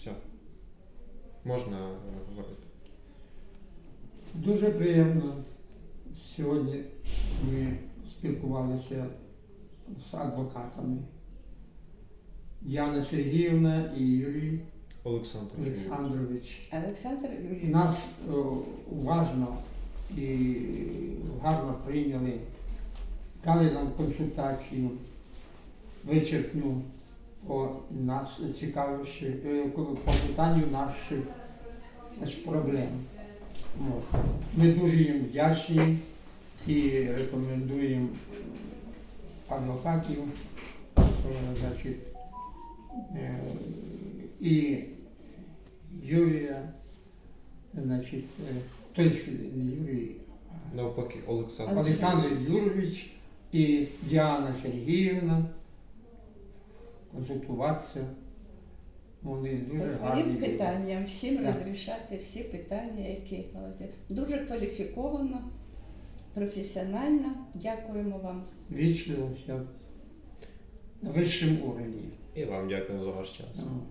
Все. Можна е, говорити. Дуже приємно. Сьогодні ми спілкувалися з адвокатами. Діана Сергіївна і Юрій Олександр. Олександрович Олександр Юрійович. нас е, уважно і гарно прийняли, дали нам консультацію вичерпну по нас цікавивши е, по питанню наших проблем. Ми дуже їм вдячні і рекомендуємо адвокатів, е, значить, е, і Юрія, значить, е, той не Юрій, Навпаки, Олександр. Олександр Юрович і Діана Сергіївна консультуватися. Вони дуже гарні. своїм люди. питанням всім Так. розрішати всі питання, які дуже кваліфіковано, професіонально. Дякуємо вам. Вічливо все на вищому уровні. І вам дякую за ваш час. Ну,